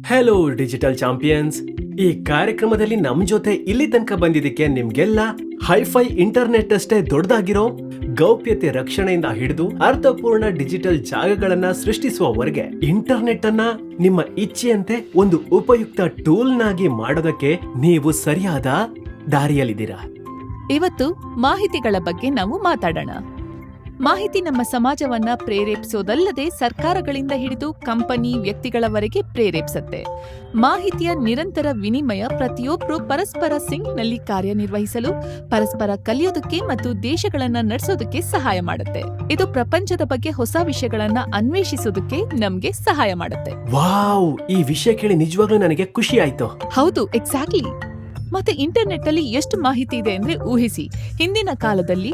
Hello digital champions ಈ ಕಾರ್ಯಕ್ರಮದಲ್ಲಿ ನಮ್ ಜೊತೆ ಇಲ್ಲಿ ತನಕ ಬಂದಿದ್ದಕ್ಕೆ ನಿಮ್ಗೆಲ್ಲ ಹೈಫೈ ಇಂಟರ್ನೆಟ್ ಅಷ್ಟೇ ದೊಡ್ಡದಾಗಿರೋ ಗೌಪ್ಯತೆ ರಕ್ಷಣೆಯಿಂದ ಹಿಡಿದು ಅರ್ಥಪೂರ್ಣ ಡಿಜಿಟಲ್ ಜಾಗಗಳನ್ನ ಸೃಷ್ಟಿಸುವವರೆಗೆ ಇಂಟರ್ನೆಟ್ ಅನ್ನ ನಿಮ್ಮ ಇಚ್ಛೆಯಂತೆ ಒಂದು ಉಪಯುಕ್ತ ಟೂಲ್ ನಾಗಿ ಮಾಡೋದಕ್ಕೆ ನೀವು ಸರಿಯಾದ ದಾರಿಯಲ್ಲಿದ್ದೀರಾ? ಇವತ್ತು ಮಾಹಿತಿಗಳ ಬಗ್ಗೆ ನಾವು ಮಾತಾಡೋಣ. ಮಾಹಿತಿ ನಮ್ಮ ಸಮಾಜವನ್ನ ಪ್ರೇರೇಪಿಸೋದಲ್ಲದೆ ಸರ್ಕಾರಗಳಿಂದ ಹಿಡಿದು ಕಂಪನಿ ವ್ಯಕ್ತಿಗಳವರೆಗೆ ಪ್ರೇರೇಪಿಸುತ್ತೆ. ಮಾಹಿತಿಯ ನಿರಂತರ ವಿನಿಮಯ ಪ್ರತಿಯೊಬ್ಬರು ಪರಸ್ಪರ ಸಿಂಕ್ನಲ್ಲಿ ಕಾರ್ಯನಿರ್ವಹಿಸಲು ಪರಸ್ಪರ ಕಲಿಯೋದಕ್ಕೆ ಮತ್ತು ದೇಶಗಳನ್ನ ನಡೆಸೋದಕ್ಕೆ ಸಹಾಯ ಮಾಡುತ್ತೆ. ಇದು ಪ್ರಪಂಚದ ಬಗ್ಗೆ ಹೊಸ ವಿಷಯಗಳನ್ನ ಅನ್ವೇಷಿಸೋದಕ್ಕೆ ನಮ್ಗೆ ಸಹಾಯ ಮಾಡುತ್ತೆ. ವಾವ್! ಈ ವಿಷಯ ಕೇಳಿ ನಿಜವಾಗ್ಲೂ ನನಗೆ ಖುಷಿ ಆಯ್ತು. ಹೌದು ಎಕ್ಸಾಕ್ಟ್ಲಿ. ಮತ್ತೆ ಇಂಟರ್ನೆಟ್ ಅಲ್ಲಿ ಎಷ್ಟು ಮಾಹಿತಿ ಇದೆ ಅಂದ್ರೆ ಊಹಿಸಿ. ಹಿಂದಿನ ಕಾಲದಲ್ಲಿ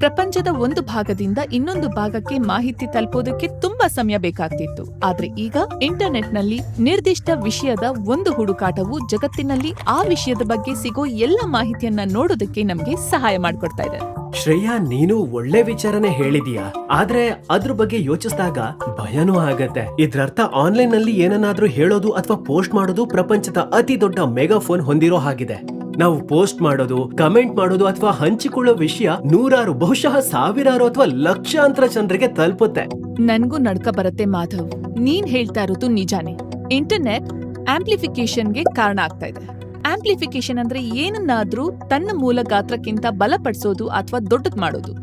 ಪ್ರಪಂಚದ ಒಂದು ಭಾಗದಿಂದ ಇನ್ನೊಂದು ಭಾಗಕ್ಕೆ ಮಾಹಿತಿ ತಲುಪೋದಕ್ಕೆ ತುಂಬಾ ಸಮಯ ಬೇಕಾಗ್ತಿತ್ತು. ಆದ್ರೆ ಈಗ ಇಂಟರ್ನೆಟ್ನಲ್ಲಿ ನಿರ್ದಿಷ್ಟ ವಿಷಯದ ಒಂದು ಹುಡುಕಾಟವು ಜಗತ್ತಿನಲ್ಲಿ ಆ ವಿಷಯದ ಬಗ್ಗೆ ಸಿಗೋ ಎಲ್ಲ ಮಾಹಿತಿಯನ್ನ ನೋಡೋದಕ್ಕೆ ನಮಗೆ ಸಹಾಯ ಮಾಡಿಕೊಡ್ತಾ ಇದೆ. ಶ್ರೇಯಾ, ನೀನು ಒಳ್ಳೆ ವಿಚಾರನೆ ಹೇಳಿದೀಯಾ? ಆದ್ರೆ ಅದ್ರ ಬಗ್ಗೆ ಯೋಚಿಸಿದಾಗ ಭಯನೂ ಆಗತ್ತೆ. ಇದ್ರರ್ಥ ಆನ್ಲೈನ್ನಲ್ಲಿ ಏನನ್ನಾದ್ರೂ ಹೇಳೋದು ಅಥವಾ ಪೋಸ್ಟ್ ಮಾಡೋದು ಪ್ರಪಂಚದ ಅತಿ ದೊಡ್ಡ ಮೆಗಾಫೋನ್ ಹೊಂದಿರೋ ಹಾಗಿದೆ. ನಾವು ಪೋಸ್ಟ್ ಮಾಡೋದು, ಕಮೆಂಟ್ ಮಾಡೋದು ಅಥವಾ ಹಂಚಿಕೊಳ್ಳೋ ವಿಷಯ ನೂರಾರು, ಬಹುಶಃ ಸಾವಿರಾರು ಅಥವಾ ಲಕ್ಷಾಂತರ ಜನರಿಗೆ ತಲುಪುತ್ತೆ. ನನ್ಗೂ ನಡ್ಕ ಬರುತ್ತೆ ಮಾಧವ್. ನೀನ್ ಹೇಳ್ತಾ ಇರೋದು ನಿಜಾನೇ. ಇಂಟರ್ನೆಟ್ ಆಂಪ್ಲಿಫಿಕೇಶನ್ಗೆ ಕಾರಣ ಆಗ್ತಾ ಇದೆ. ಆಂಪ್ಲಿಫಿಕೇಶನ್ ಅಂದ್ರೆ ಏನನ್ನಾದ್ರೂ ತನ್ನ ಮೂಲ ಗಾತ್ರಕ್ಕಿಂತ ಬಲಪಡಿಸೋದು ಅಥವಾ ದೊಡ್ಡದ್ ಮಾಡೋದು.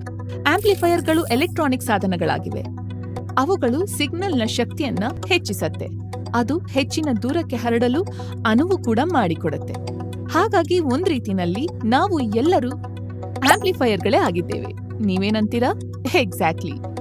ಆಂಪ್ಲಿಫೈಯರ್ಗಳು ಎಲೆಕ್ಟ್ರಾನಿಕ್ ಸಾಧನಗಳಾಗಿವೆ. ಅವುಗಳು ಸಿಗ್ನಲ್ನ ಶಕ್ತಿಯನ್ನ ಹೆಚ್ಚಿಸತ್ತೆ. ಅದು ಹೆಚ್ಚಿನ ದೂರಕ್ಕೆ ಹರಡಲು ಅನುವು ಕೂಡ ಮಾಡಿಕೊಡುತ್ತೆ. ಹಾಗಾಗಿ ಒಂದ್ ರೀತಿನಲ್ಲಿ ನಾವು ಎಲ್ಲರೂ ಆಂಪ್ಲಿಫೈಯರ್ಗಳೇ ಆಗಿದ್ದೇವೆ. ನೀವೇನಂತೀರಾ? ಎಕ್ಸಾಕ್ಟ್ಲಿ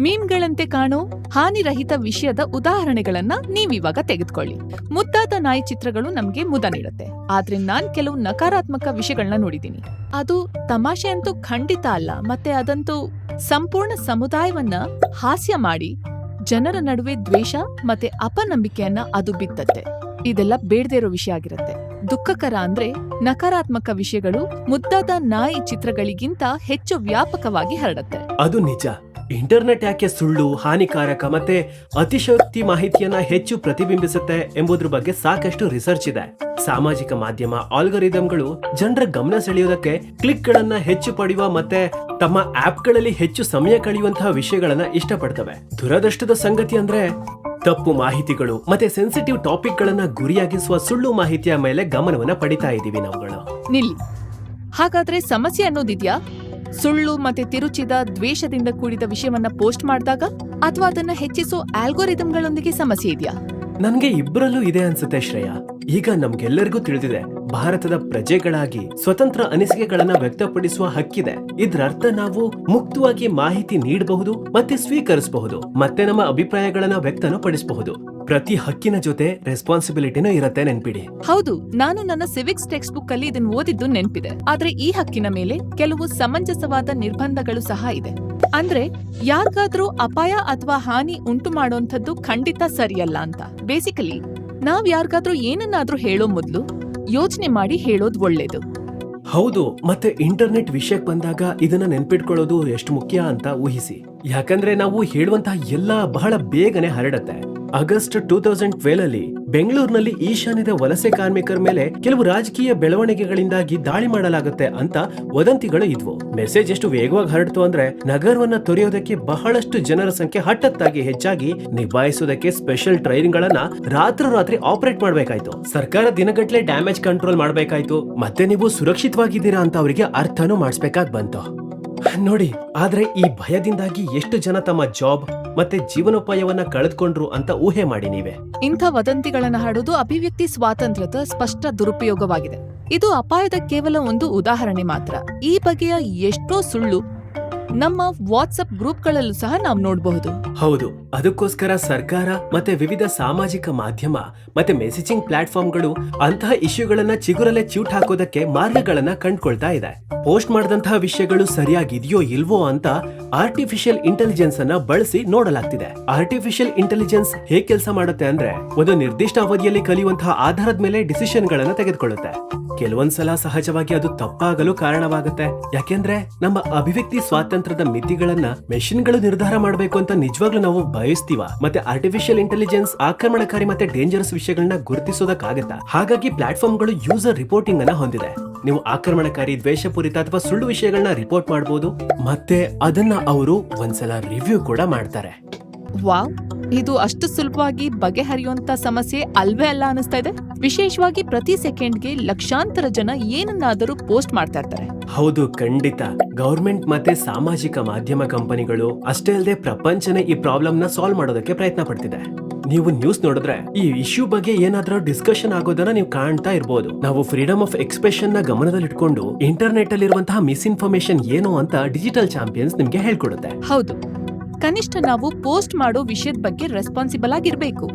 ಮೀಮ್ಗಳಂತೆ ಕಾಣೋ ಹಾನಿರಹಿತ ವಿಷಯದ ಉದಾಹರಣೆಗಳನ್ನ ನೀವಿವಾಗ ತೆಗೆದುಕೊಳ್ಳಿ. ಮುದ್ದಾದ ನಾಯಿ ಚಿತ್ರಗಳು ನಮ್ಗೆ ಮುದ ನೀಡುತ್ತೆ. ಆದ್ರೆ ನಾನ್ ಕೆಲವು ನಕಾರಾತ್ಮಕ ವಿಷಯಗಳನ್ನ ನೋಡಿದೀನಿ ಅದು ತಮಾಷೆ ಅಂತೂ ಖಂಡಿತ ಅಲ್ಲ, ಮತ್ತೆ ಅದಂತೂ ಸಂಪೂರ್ಣ ಸಮುದಾಯವನ್ನ ಹಾಸ್ಯ ಮಾಡಿ ಜನರ ನಡುವೆ ದ್ವೇಷ ಮತ್ತೆ ಅಪನಂಬಿಕೆಯನ್ನ ಅದು ಬಿತ್ತತ್ತೆ. ಇದೆಲ್ಲ ಬೇಡದೇ ಇರೋ ವಿಷಯ ಆಗಿರುತ್ತೆ. ದುಃಖಕರ ಅಂದ್ರೆ ನಕಾರಾತ್ಮಕ ವಿಷಯಗಳು ಮುದ್ದಾದ ನಾಯಿ ಚಿತ್ರಗಳಿಗಿಂತ ಹೆಚ್ಚು ವ್ಯಾಪಕವಾಗಿ ಹರಡುತ್ತೆ. ಅದು ನಿಜ. ಇಂಟರ್ನೆಟ್ ಯಾಕೆ ಸುಳ್ಳು, ಹಾನಿಕಾರಕ ಮತ್ತೆ ಅತಿಶಕ್ತಿ ಮಾಹಿತಿಯನ್ನ ಹೆಚ್ಚು ಪ್ರತಿಬಿಂಬಿಸುತ್ತೆ ಎಂಬುದ್ರ ಬಗ್ಗೆ ಸಾಕಷ್ಟು ರಿಸರ್ಚ್ ಇದೆ. ಸಾಮಾಜಿಕ ಮಾಧ್ಯಮ ಆಲ್ಗರಿದಮ್ಗಳು ಜನರ ಗಮನ ಸೆಳೆಯೋದಕ್ಕೆ ಕ್ಲಿಕ್ ಗಳನ್ನ ಹೆಚ್ಚು ಪಡೆಯುವ ಮತ್ತೆ ತಮ್ಮ ಆಪ್ಗಳಲ್ಲಿ ಹೆಚ್ಚು ಸಮಯ ಕಳೆಯುವಂತಹ ವಿಷಯಗಳನ್ನ ಇಷ್ಟಪಡ್ತವೆ. ದುರದೃಷ್ಟದ ಸಂಗತಿ ಅಂದ್ರೆ ತಪ್ಪು ಮಾಹಿತಿಗಳು ಮತ್ತೆ ಸೆನ್ಸಿಟಿವ್ ಟಾಪಿಕ್ ಗಳನ್ನ ಗುರಿಯಾಗಿಸುವ ಸುಳ್ಳು ಮಾಹಿತಿಯ ಮೇಲೆ ಗಮನವನ್ನ ಪಡಿತಾ ಇದೀವಿ ನಾವುಗಳು. ನಿಲ್ಲಿ ಹಾಗಾದ್ರೆ ಸಮಸ್ಯೆ ಅನ್ನೋದಿದ್ಯಾ? ಸುಳ್ಳು ಮತ್ತೆ ತಿರುಚಿದ ದ್ವೇಷದಿಂದ ಕೂಡಿದ ವಿಷಯವನ್ನ ಪೋಸ್ಟ್ ಮಾಡಿದಾಗ ಅಥವಾ ಅದನ್ನ ಹೆಚ್ಚಿಸೋ ಆಲ್ಗೋರಿದಮ್ಗಳೊಂದಿಗೆ ಸಮಸ್ಯೆ ಇದೆಯಾ? ನನ್ಗೆ ಇಬ್ಬರಲ್ಲೂ ಇದೆ ಅನ್ಸುತ್ತೆ ಶ್ರೇಯ. ಈಗ ನಮ್ಗೆಲ್ಲರಿಗೂ ತಿಳಿದಿದೆ, ಭಾರತದ ಪ್ರಜೆಗಳಾಗಿ ಸ್ವತಂತ್ರ ಅನಿಸಿಕೆಗಳನ್ನ ವ್ಯಕ್ತಪಡಿಸುವ ಹಕ್ಕಿದೆ. ಇದ್ರರ್ಥ ನಾವು ಮುಕ್ತವಾಗಿ ಮಾಹಿತಿ ನೀಡಬಹುದು ಮತ್ತೆ ಸ್ವೀಕರಿಸಬಹುದು, ಮತ್ತೆ ನಮ್ಮ ಅಭಿಪ್ರಾಯಗಳನ್ನ ವ್ಯಕ್ತನೂ ಪಡಿಸಬಹುದು ಪ್ರತಿ ಹಕ್ಕಿನ ಜೊತೆ ರೆಸ್ಪಾನ್ಸಿಬಿಲಿಟಿನೂ ಇರತ್ತೆ ನೆನ್ಪಿಡಿ. ಹೌದು, ನಾನು ನನ್ನ ಸಿವಿಕ್ಸ್ ಟೆಕ್ಸ್ಟ್ ಬುಕ್ ಅಲ್ಲಿ ಇದನ್ನ ಓದಿದ್ದು ನೆನ್ಪಿದೆ. ಆದ್ರೆ ಈ ಹಕ್ಕಿನ ಮೇಲೆ ಕೆಲವು ಸಮಂಜಸವಾದ ನಿರ್ಬಂಧಗಳು ಸಹ ಇದೆ. ಅಂದ್ರೆ, ಯಾರಿಗಾದ್ರೂ ಅಪಾಯ ಅಥವಾ ಹಾನಿ ಉಂಟು ಮಾಡೋಂಥದ್ದು ಖಂಡಿತ ಸರಿಯಲ್ಲ ಅಂತ. ಬೇಸಿಕಲಿ ನಾವ್ ಯಾರಿಗಾದ್ರೂ ಏನನ್ನಾದ್ರೂ ಹೇಳೋ ಮೊದ್ಲು ಯೋಚನೆ ಮಾಡಿ ಹೇಳೋದ್ ಒಳ್ಳೇದು. ಹೌದು, ಮತ್ತೆ ಇಂಟರ್ನೆಟ್ ವಿಷಯಕ್ಕೆ ಬಂದಾಗ ಇದನ್ನ ನೆನ್ಪಿಟ್ಕೊಳ್ಳೋದು ಎಷ್ಟು ಮುಖ್ಯ ಅಂತ ಊಹಿಸಿ. ಯಾಕಂದ್ರೆ ನಾವು ಹೇಳುವಂತಹ ಎಲ್ಲ ಬಹಳ ಬೇಗನೆ ಹರಡತ್ತೆ. ಆಗಸ್ಟ್ ಟೂ ತೌಸಂಡ್ ಟ್ವೆಲ್ ಅಲ್ಲಿ ಬೆಂಗಳೂರಿನಲ್ಲಿ ಈಶಾನ್ಯದ ವಲಸೆ ಕಾರ್ಮಿಕರ ಮೇಲೆ ಕೆಲವು ರಾಜಕೀಯ ಬೆಳವಣಿಗೆಗಳಿಂದಾಗಿ ದಾಳಿ ಮಾಡಲಾಗುತ್ತೆ ಅಂತ ವದಂತಿಗಳು ಇದ್ವು. ಮೆಸೇಜ್ ಎಷ್ಟು ವೇಗವಾಗಿ ಹರಡ್ತು ಅಂದ್ರೆ ನಗರವನ್ನ ತೊರೆಯೋದಕ್ಕೆ ಬಹಳಷ್ಟು ಜನರ ಸಂಖ್ಯೆ ಹಠತ್ತಾಗಿ ಹೆಚ್ಚಾಗಿ ನಿಭಾಯಿಸೋದಕ್ಕೆ ಸ್ಪೆಷಲ್ ಟ್ರೈನ್ ಗಳನ್ನ ರಾತ್ರೋರಾತ್ರಿ ಆಪರೇಟ್ ಮಾಡಬೇಕಾಯ್ತು. ಸರ್ಕಾರ ದಿನಗಟ್ಟಲೆ ಡ್ಯಾಮೇಜ್ ಕಂಟ್ರೋಲ್ ಮಾಡಬೇಕಾಯ್ತು. ಮತ್ತೆ ನೀವು ಸುರಕ್ಷಿತವಾಗಿದ್ದೀರಾ ಅಂತ ಅವರಿಗೆ ಅರ್ಥನೂ ಮಾಡಿಸ್ಬೇಕಾಗಿ ಬಂತು. ನೋಡಿ, ಆದ್ರೆ ಈ ಭಯದಿಂದಾಗಿ ಎಷ್ಟು ಜನ ತಮ್ಮ ಜಾಬ್ ಮತ್ತೆ ಜೀವನೋಪಾಯವನ್ನ ಕಳೆದುಕೊಂಡ್ರು ಅಂತ ಊಹೆ ಮಾಡಿ ನೀವೇ. ಇಂಥ ವದಂತಿಗಳನ್ನ ಹಾಡೋದು ಅಭಿವ್ಯಕ್ತಿ ಸ್ವಾತಂತ್ರ್ಯದ ಸ್ಪಷ್ಟ ದುರುಪಯೋಗವಾಗಿದೆ. ಇದು ಅಪಾಯದ ಕೇವಲ ಒಂದು ಉದಾಹರಣೆ ಮಾತ್ರ. ಈ ಬಗೆಯ ಎಷ್ಟೋ ಸುಳ್ಳು ನಮ್ಮ ವಾಟ್ಸಪ್ ಗ್ರೂಪ್ಗಳಲ್ಲೂ ಸಹ ನಾವು ನೋಡಬಹುದು. ಹೌದು. ಅದಕ್ಕೋಸ್ಕರ ಸರ್ಕಾರ ಮತ್ತೆ ವಿವಿಧ ಸಾಮಾಜಿಕ ಮಾಧ್ಯಮ ಮತ್ತೆ ಮೆಸೇಜಿಂಗ್ ಪ್ಲಾಟ್ಫಾರ್ಮ್ಗಳು ಅಂತಹ ಇಶ್ಯೂಗಳನ್ನ ಚಿಗುರಲ್ಲೇ ಚೂಟ್ ಹಾಕೋದಕ್ಕೆ ಮಾರ್ಗಗಳನ್ನ ಕಂಡ್ಕೊಳ್ತಾ ಇದೆ. ಪೋಸ್ಟ್ ಮಾಡಿದಂತಹ ವಿಷಯಗಳು ಸರಿಯಾಗಿದೆಯೋ ಇಲ್ವೋ ಅಂತ ಆರ್ಟಿಫಿಷಿಯಲ್ ಇಂಟೆಲಿಜೆನ್ಸ್ ಅನ್ನ ಬಳಸಿ ನೋಡಲಾಗ್ತಿದೆ. ಆರ್ಟಿಫಿಷಿಯಲ್ ಇಂಟೆಲಿಜೆನ್ಸ್ ಹೇಗ್ ಕೆಲಸ ಮಾಡುತ್ತೆ ಅಂದ್ರೆ ಒಂದು ನಿರ್ದಿಷ್ಟ ಅವಧಿಯಲ್ಲಿ ಕಲಿಯುವಂತಹ ಆಧಾರದ ಮೇಲೆ ಡಿಸಿಷನ್ ಗಳನ್ನ ತೆಗೆದುಕೊಳ್ಳುತ್ತೆ. ಕೆಲವೊಂದ್ಸಲ ಸಹಜವಾಗಿ ಅದು ತಪ್ಪಾಗಲು ಕಾರಣವಾಗುತ್ತೆ. ಯಾಕೆಂದ್ರೆ ನಮ್ಮ ಅಭಿವ್ಯಕ್ತಿ ಸ್ವಾತಂತ್ರ್ಯದ ಮಿತಿಗಳನ್ನ ಮೆಷಿನ್ಗಳು ನಿರ್ಧಾರ ಮಾಡಬೇಕು ಅಂತ ನಿಜವಾಗ್ಲೂ ನಾವು ಬಯಸ್ತೀವ? ಮತ್ತೆ ಆರ್ಟಿಫಿಷಿಯಲ್ ಇಂಟೆಲಿಜೆನ್ಸ್ ಆಕ್ರಮಣಕಾರಿ ಮತ್ತೆ ಡೇಂಜರಸ್ ವಿಷಯಗಳನ್ನ ಗುರುತಿಸೋದಕ್ಕಾಗತ್ತಾ? ಹಾಗಾಗಿ ಪ್ಲಾಟ್ಫಾರ್ಮ್ಗಳು ಯೂಸರ್ ರಿಪೋರ್ಟಿಂಗ್ ಅನ್ನ ಹೊಂದಿದೆ. ನೀವು ಆಕ್ರಮಣಕಾರಿ, ದ್ವೇಷಪೂರಿತ ಅಥವಾ ಸುಳ್ಳು ವಿಷಯಗಳನ್ನ ರಿಪೋರ್ಟ್ ಮಾಡಬಹುದು ಮತ್ತೆ ಅದನ್ನ ಅವರು ಒಂದ್ಸಲ ರಿವ್ಯೂ ಕೂಡ ಮಾಡ್ತಾರೆ. ವಾವ್! ಇದು ಅಷ್ಟು ಸುಲಭವಾಗಿ ಬಗೆಹರಿಯುವಂತ ಸಮಸ್ಯೆ ಅಲ್ವೇ ಅಲ್ಲ ಅನಿಸ್ತಾ ಇದೆ. ವಿಶೇಷವಾಗಿ ಪ್ರತಿ ಸೆಕೆಂಡ್ಗೆ ಲಕ್ಷಾಂತರ ಜನ ಏನನ್ನಾದರೂ ಪೋಸ್ಟ್ ಮಾಡ್ತಾ ಇರ್ತಾರೆ. ಹೌದು, ಖಂಡಿತ. ಗೌರ್ಮೆಂಟ್ ಮತ್ತೆ ಸಾಮಾಜಿಕ ಮಾಧ್ಯಮ ಕಂಪನಿಗಳು ಅಷ್ಟೇ ಅಲ್ಲದೆ ಪ್ರಪಂಚನೇ ಈ ಪ್ರಾಬ್ಲಮ್ನ ಸಾಲ್ವ್ ಮಾಡೋದಕ್ಕೆ ಪ್ರಯತ್ನ ಪಡ್ತಿದೆ. ನೀವು ನ್ಯೂಸ್ ನೋಡಿದ್ರೆ ಈ ಇಶ್ಯೂ ಬಗ್ಗೆ ಏನಾದ್ರೂ ಡಿಸ್ಕಷನ್ ಆಗೋದನ್ನ ನೀವು ಕಾಣ್ತಾ ಇರ್ಬೋದು. ನಾವು ಫ್ರೀಡಮ್ ಆಫ್ ಎಕ್ಸ್ಪ್ರೆಷನ್ನ ಗಮನದಲ್ಲಿಟ್ಕೊಂಡು ಇಂಟರ್ನೆಟ್ ಅಲ್ಲಿರುವಂತಹ ಮಿಸ್ಇನ್ಫಾರ್ಮೇಶನ್ ಏನು ಅಂತ ಡಿಜಿಟಲ್ ಚಾಂಪಿಯನ್ಸ್ ನಿಮ್ಗೆ ಹೇಳ್ಕೊಡುತ್ತೆ. ಹೌದು. ಕನಿಷ್ಠ ನಾವು ಪೋಸ್ಟ್ ಮಾಡೋ ವಿಷಯದ ಬಗ್ಗೆ ರೆಸ್ಪಾನ್ಸಿಬಲ್ ಆಗಿರ್ಬೇಕು.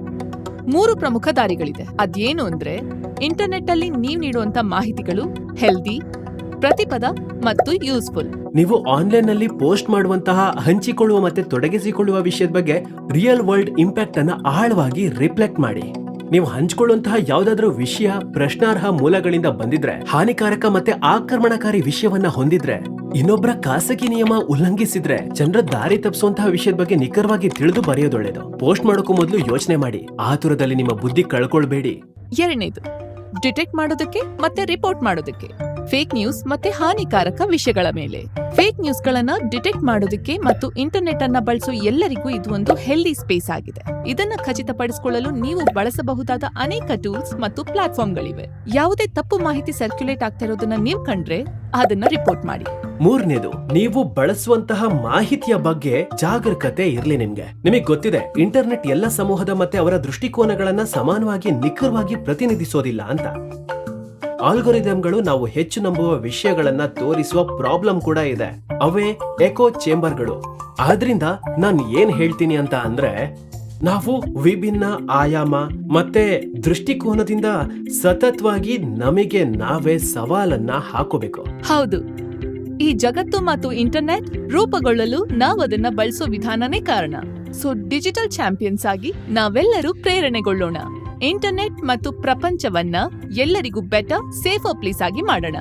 ಮೂರು ಪ್ರಮುಖ ದಾರಿಗಳಿದೆ. ಅದೇನು ಅಂದ್ರೆ ಇಂಟರ್ನೆಟ್ ಅಲ್ಲಿ ನೀವು ನೀಡುವಂತ ಮಾಹಿತಿಗಳು, ಹೆಲ್ದಿ ಪ್ರತಿಪದ ಮತ್ತು ಯೂಸ್ಫುಲ್ ನೀವು ಆನ್ಲೈನ್ನಲ್ಲಿ ಪೋಸ್ಟ್ ಮಾಡುವಂತಹ ಹಂಚಿಕೊಳ್ಳುವ ಮತ್ತೆ ತೊಡಗಿಸಿಕೊಳ್ಳುವ ವಿಷಯದ ಬಗ್ಗೆ ರಿಯಲ್ ವರ್ಲ್ಡ್ ಇಂಪ್ಯಾಕ್ಟ್ ಅನ್ನ ಆಳವಾಗಿ ರಿಫ್ಲೆಕ್ಟ್ ಮಾಡಿ. ನೀವು ಹಂಚಿಕೊಳ್ಳುವಂತಹ ಯಾವ್ದಾದ್ರೂ ವಿಷಯ ಪ್ರಶ್ನಾರ್ಹ ಮೂಲಗಳಿಂದ ಬಂದಿದ್ರೆ ಹಾನಿಕಾರಕ ಮತ್ತೆ ಆಕ್ರಮಣಕಾರಿ ವಿಷಯವನ್ನ ಹೊಂದಿದ್ರೆ ಇನ್ನೊಬ್ಬರ ಖಾಸಗಿ ನಿಯಮ ಉಲ್ಲಂಘಿಸಿದ್ರೆ ಜನರ ದಾರಿ ತಪ್ಪಿಸುವಂತಹ ವಿಷಯದ ಬಗ್ಗೆ ನಿಖರವಾಗಿ ತಿಳಿದು ಬರೆಯೋದೊಳ್ಳೆದು. ಪೋಸ್ಟ್ ಮಾಡೋಕ್ಕೂ ಮೊದಲು ಯೋಚನೆ ಮಾಡಿ. ಆತುರದಲ್ಲಿ ನಿಮ್ಮ ಬುದ್ಧಿ ಕಳ್ಕೊಳ್ಬೇಡಿ. ಎರಡನೇದು ಡಿಟೆಕ್ಟ್ ಮಾಡೋದಕ್ಕೆ ಮತ್ತೆ ರಿಪೋರ್ಟ್ ಮಾಡೋದಕ್ಕೆ. ಫೇಕ್ ನ್ಯೂಸ್ ಮತ್ತೆ ಹಾನಿಕಾರಕ ವಿಷಯಗಳ ಮೇಲೆ. ಫೇಕ್ ನ್ಯೂಸ್ಗಳನ್ನ ಡಿಟೆಕ್ಟ್ ಮಾಡೋದಕ್ಕೆ ಮತ್ತು ಇಂಟರ್ನೆಟ್ ಅನ್ನ ಬಳಸೋ ಎಲ್ಲರಿಗೂ ಇದು ಒಂದು ಹೆಲ್ದಿ ಸ್ಪೇಸ್ ಆಗಿದೆ. ಇದನ್ನ ಖಚಿತಪಡಿಸಿಕೊಳ್ಳಲು ನೀವು ಬಳಸಬಹುದಾದ ಅನೇಕ ಟೂಲ್ಸ್ ಮತ್ತು ಪ್ಲಾಟ್ಫಾರ್ಮ್ಗಳಿವೆ. ಯಾವುದೇ ತಪ್ಪು ಮಾಹಿತಿ ಸರ್ಕ್ಯುಲೇಟ್ ಆಗ್ತಾ ಇರೋದನ್ನ ನೀವು ಕಂಡ್ರೆ ಅದನ್ನ ರಿಪೋರ್ಟ್ ಮಾಡಿ. ಮೂರನೇದು, ನೀವು ಬಳಸುವಂತಹ ಮಾಹಿತಿಯ ಬಗ್ಗೆ ಜಾಗರೂಕತೆ ಇರ್ಲಿ ನಿಮ್ಗೆ. ನಿಮಗೆ ಗೊತ್ತಿದೆ, ಇಂಟರ್ನೆಟ್ ಎಲ್ಲ ಸಮೂಹದ ಮತ್ತೆ ಅವರ ದೃಷ್ಟಿಕೋನಗಳನ್ನ ಸಮಾನವಾಗಿ ನಿಖರವಾಗಿ ಪ್ರತಿನಿಧಿಸೋದಿಲ್ಲ ಅಂತ. ಆಲ್ಗೊರಿದಮ್ಗಳು ನಾವು ಹೆಚ್ಚು ನಂಬುವ ವಿಷಯಗಳನ್ನ ತೋರಿಸುವ ಪ್ರಾಬ್ಲಮ್ ಕೂಡ ಇದೆ. ಅವೇ ಎಕೋ ಚೇಂಬರ್ಗಳು ಆದ್ರಿಂದ ನಾನು ಏನ್ ಹೇಳ್ತೀನಿ ಅಂತ ಅಂದ್ರೆ, ನಾವು ವಿಭಿನ್ನ ಆಯಾಮ ಮತ್ತೆ ದೃಷ್ಟಿಕೋನದಿಂದ ಸತತವಾಗಿ ನಮಗೆ ನಾವೇ ಸವಾಲನ್ನ ಹಾಕೋಬೇಕು. ಹೌದು. ಈ ಜಗತ್ತು ಮತ್ತು ಇಂಟರ್ನೆಟ್ ರೂಪುಗೊಳ್ಳಲು ನಾವು ಅದನ್ನ ಬಳಸೋ ವಿಧಾನನೇ ಕಾರಣ. ಸೊ ಡಿಜಿಟಲ್ ಚಾಂಪಿಯನ್ಸ್ ಆಗಿ ನಾವೆಲ್ಲರೂ ಪ್ರೇರಣೆಗೊಳ್ಳೋಣ. ಇಂಟರ್ನೆಟ್ ಮತ್ತು ಪ್ರಪಂಚವನ್ನ ಎಲ್ಲರಿಗೂ ಬೆಟರ್ ಸೇಫರ್ ಪ್ಲೇಸ್ ಆಗಿ ಮಾಡೋಣ.